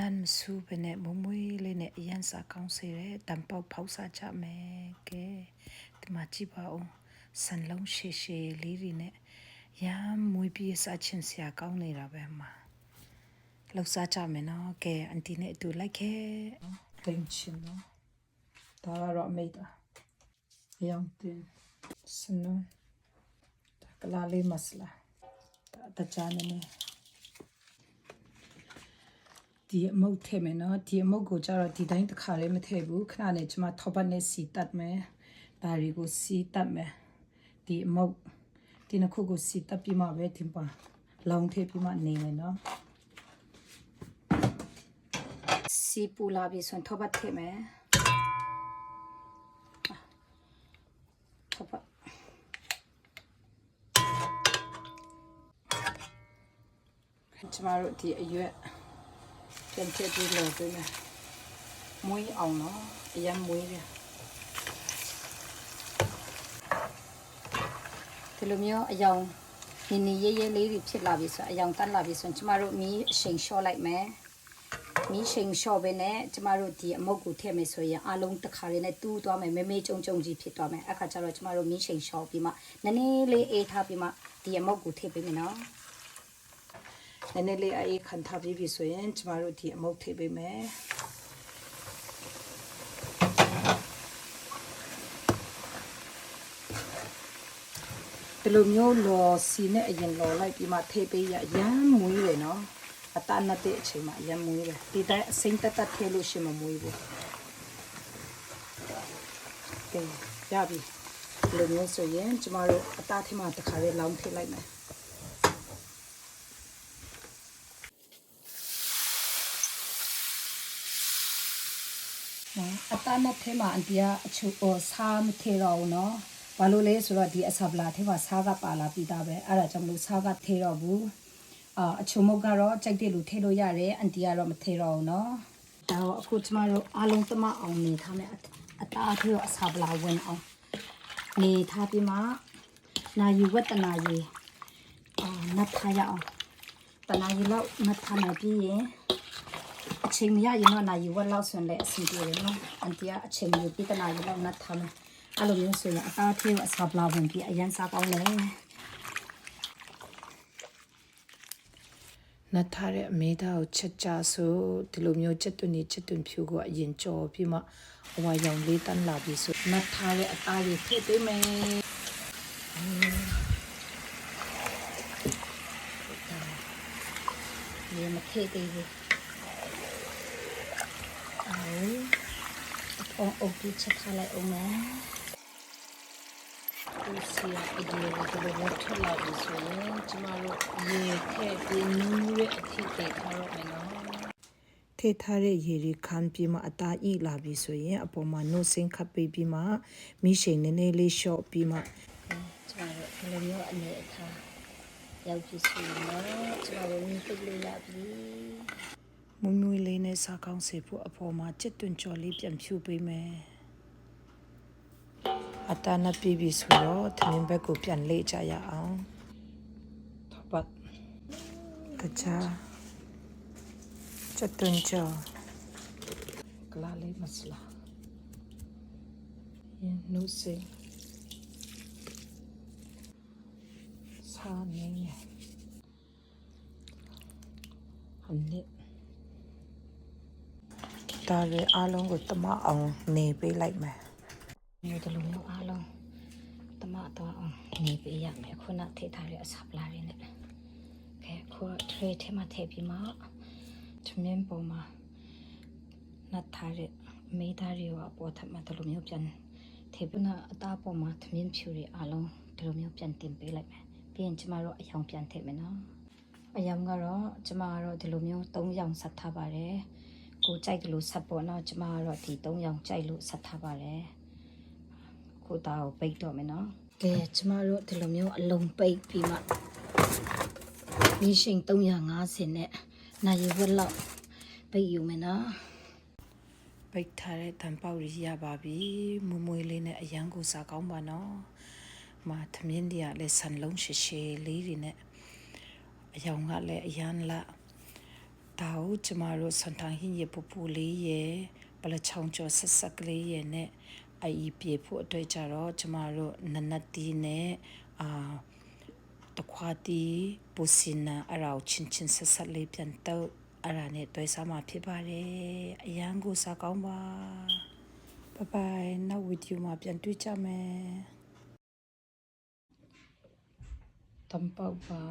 နန်မဆူဘနဲ့မမွေးလေးနဲ့အရန်စာကောင်းစေတယ်တံပေါက်ဖောက်စားချမယ်ကဲဒီမှာကြည့်ပါဦးစံလုံးရှည်ရှည်လေးတွေနဲ့ရမ်းမွေးပြေးစားချင်စရာကောင်းနေတာပဲမှာလောက်စားချမယ်နော်ကဲအန်တီနဲ့အတူလိုက်ခဲ့လိမ်ချင်နော်ဒါကတော့အမိတာအယောင်တင်စနုံဒါကလာလေးမစလာဒါတကြနေနေ ဒီအမုတ်ထည့်မယ်နော်ဒီအမုတ်ကိုကျတော့ဒီတိုင်းတစ်ခါလေးမထည့်ဘူးခဏနဲ့ကျွန်မထောပတ်နဲ့စီတတ်မယ်ဒါတွေကိုစီတတ်မယ်ဒီအမုတ်ဒီနှစ်ခုကိုစီတတ်ပြီးမှပဲဒီပါလောင်ထည့်ပြီးမှနေမယ်နော်စီပူလာပြီးဆိုရင်ထောပတ်ထည့်မယ်ထောပတ်ကျွန်မတို့ဒီအရွက် ပြန်ချက်ပြီးလို့ပြမယ်မွေးအောင်နော်အရင်မွေးတယ်ဒီလိုမျိုးအယောင်နီနီရဲရဲလေးတွေဖြစ်လာပြီဆိုအယောင်တက်လာပြီဆိုရင်ကျမတို့မီးအရှိန်လျှော့လိုက်မယ်မီးရှိန်လျှော့ပဲနဲ့ကျမတို့ဒီအမုတ်ကိုထည့်မယ်ဆိုရင်အလုံးတစ်ခါလေးနဲ့တူးသွားမယ်မဲမဲကြုံကြုံကြီးဖြစ်သွားမယ်အခါကျတော့ကျမတို့မီးရှိန်လျှော့ပြီးမှနည်းနည်းလေးအေးထားပြီးမှဒီအမုတ်ကိုထည့်ပေးမယ်နော် နည်းနည်းလေးအေးခံထားပြီးပြီဆိုရင်ကျမတို့ဒီအမုတ်ထည့်ပေးမယ်ဒီလိုမျိုးလော်စီနဲ့အရင်လော်လိုက်ပြီးမှထည့်ပေးရရမ်းမွေးတယ်နော်အတနတဲ့အချိန်မှာရမ်းမွေးတယ်ဒီတိုင်းအစိမ့်တက်တက်ထည့်လို့ရှိမှမွေးဘူးကဲရပြီဒီလိုမျိုးဆိုရင်ကျမတို့အသားထဲမှာတစ်ခါလေးလောင်းထည့်လိုက်မယ် နော်အတနက်ထဲမှာအန်တီကအချို့ဟိုစားမထေတော့ဘူးနော်ဘာလို့လဲဆိုတော့ဒီအဆပ်လာထဲမှာစားကပါလာပြီးသားပဲအဲ့ဒါကြောင့်မလို့စားကထေတော့ဘူးအာအချိုမုတ်ကတော့ကြိုက်တဲ့လူထည့်လို့ရတယ်အန်တီကတော့မထေတော့ဘူးနော်ဒါတော့အခုကျမတို့အားလုံးသမအောင်နေထားမယ်အသားထဲတော့အဆပ်လာဝင်အောင်နေထားပြီးမှနာယူဝတ္တနာယူအာနတ်ထားရအောင်တနာယူလောက်နတ်ထားနိုင်ပြီးရင် အချိန်မရရင်တော့နိုင်ဝက်လောက်ဆွန်လဲအဆင်ပြေတယ်နော်အန်တီကအချိန်ယူပြီးတနာရီလောက်နတ်ထားမယ်အဲ့လိုမျိုးဆိုရင်အသားသေးကိုအစာပလာဝင်ပြီးအရန်စားကောင်းတယ်နတ်ထားတဲ့အမေသားကိုချက်ကြဆိုဒီလိုမျိုးချက်သွင်းနေချက်သွင်းဖြူကိုအရင်ကြော်ပြီးမှအဝါရောင်လေးတန်းလာပြီးဆိုနတ်ထားတဲ့အသားကြီးထည့်ပေးမယ်ဒီမထည့်သေးဘူး အောင်အောင်အုပ်ပြီးချက်ထားလိုက်အောင်မယ်ဒီစီရအဒီလိုဒီလိုထည့်လိုက်ပြီးဆိုရင်ကျမတို့ရေထည့်ပြီးနူးရဲ့အထည်တွေထားတော့မယ်နော်ထည့်ထားတဲ့ရေတွေခံပြီးမှအသားဤလာပြီးဆိုရင်အပေါ်မှာနှုတ်စင်းခပ်ပေးပြီးမှမိရှိန်နည်းနည်းလေးလျှော့ပြီးမှကျမတို့ဒီလိုမျိုးအနေအထားရောက်ပြီဆိုရင်တော့ကျမတို့မြင်သိလို့ရပြီမွေးမွေးလေး နဲ့စားကောင်းစေဖို့အပေါ်မှာချစ်တွင်ကြော်လေးပြန်ဖြူပေးမယ်အတနာပြပြီဆိုတော့သမင်းဘက်ကိုပြန်လေ့ကြရအောင်ထပ်ပတ်တချာချစ်တွင်ကြော်ကလာလေးမစလာရင်နုစိစားနေရဟန်နစ် ဒါတွေအားလုံးကိုတမအောင်နေပေးလိုက်မယ်။ဒီလိုမျိုးအားလုံးတမတော့အောင်နေပေးရမယ်ခုနထိထားတဲ့အစာပလာတွေနဲ့။ခဲခုထရေထဲမှာထည့်ပြီးမှသမင်းပေါ်မှာနတ်ထားတဲ့မိသားတွေကအပေါ်ထပ်မှာဒီလိုမျိုးပြန်ထည့်ပြီးတော့အသားပေါ်မှာသမင်းဖြူတွေအားလုံးဒီလိုမျိုးပြန်တင်ပေးလိုက်မယ်။ပြီးရင်ကျမတို့အယောင်ပြန်ထည့်မယ်နော်။အယောင်ကတော့ကျမကတော့ဒီလိုမျိုး၃ယောင်ဆက်ထားပါတယ်။ ကိုကြိုက်တယ်လို့ဆက်ပေါ်တော့ကျမကတော့ဒီ၃ရောင်ကြိုက်လို့ဆက်ထားပါတယ်ခုသားကိုပိတ်တော့မယ်နော်ကဲကျမတို့ဒီလိုမျိုးအလုံးပိတ်ပြီးမှမီးရှိန်350နဲ့နိုင်ရဝက်လောက်ပိတ်ယူမယ်နော်ပိတ်ထားတဲ့တံပေါက်ရရပါပြီမွမွေးလေးနဲ့အရန်ကိုစားကောင်းပါနော်မာသမင်းတွေကလည်းဆန်လုံးရှည်ရှည်လေးတွေနဲ့အယောင်ကလည်းအရန်လာတ ဒါကိုကျမတို့စန်တန်ဟင်းရပူပူလေးရယ်ပလချောင်းကျော်ဆက်ဆက်ကလေးရယ်နဲ့အီပြေဖို့အတွက်ကြတော့ကျမတို့နနတ်တီနဲ့အာတခွာတီပူစင်နာအရာကိုချင်းချင်းဆက်ဆက်လေးပြန်တော့အရာနဲ့တွဲစားမှာဖြစ်ပါတယ်အရန်ကိုစားကောင်းပါဘိုင်ဘိုင်နောက်ဗီဒီယိုမှာပြန်တွေ့ကြမယ်တမ်ပေါက်ပါ